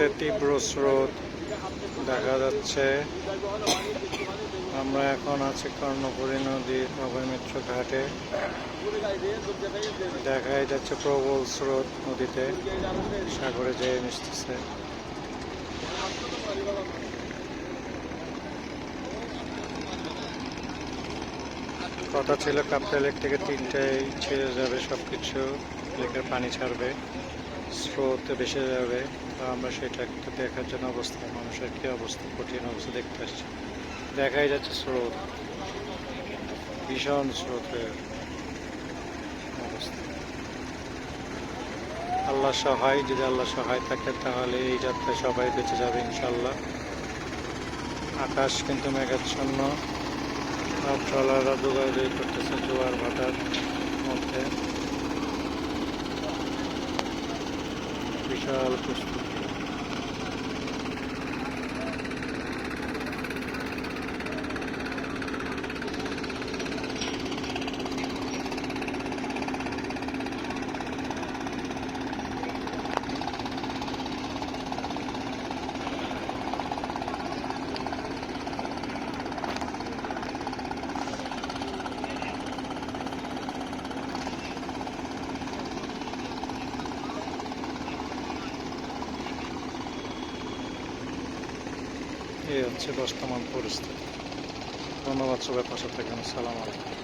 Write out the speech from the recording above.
নদীতে তীব্র স্রোত দেখা যাচ্ছে। আমরা এখন আছি কর্ণপুরী নদীর অভয়মিত্র ঘাটে। দেখাই যাচ্ছে প্রবল স্রোত নদীতে, সাগরে যেয়ে মিশতেছে। কথা ছিল কাপ্তা লেক থেকে তিনটায় ছেড়ে যাবে সব কিছু লেকের পানি ছাড়বে। স্রোত বেসে যাবে, তো আমরা সেটা একটু দেখার জন্য অবস্থা, মানুষের কী অবস্থা, কঠিন অবস্থা দেখতে আসছি। দেখাই যাচ্ছে স্রোত। ভীষণ স্রোতের অবস্থা। আল্লাহ সহায়, যদি আল্লাহ সহায় থাকে তাহলে এই যাত্রায় সবাই বেঁচে যাবে ইনশাল্লাহ আকাশ কিন্তু মেঘাচ্ছন্ন। সব ট্রলাররা দৌড়াদৌড়ি করতেছে জোয়ার ভাটার মধ্যে। al costo. এই হচ্ছে বর্তমান পরিস্থিতি। ধন্যবাদ সবাই পাশে থাকেন। সালাম আলাইকুম।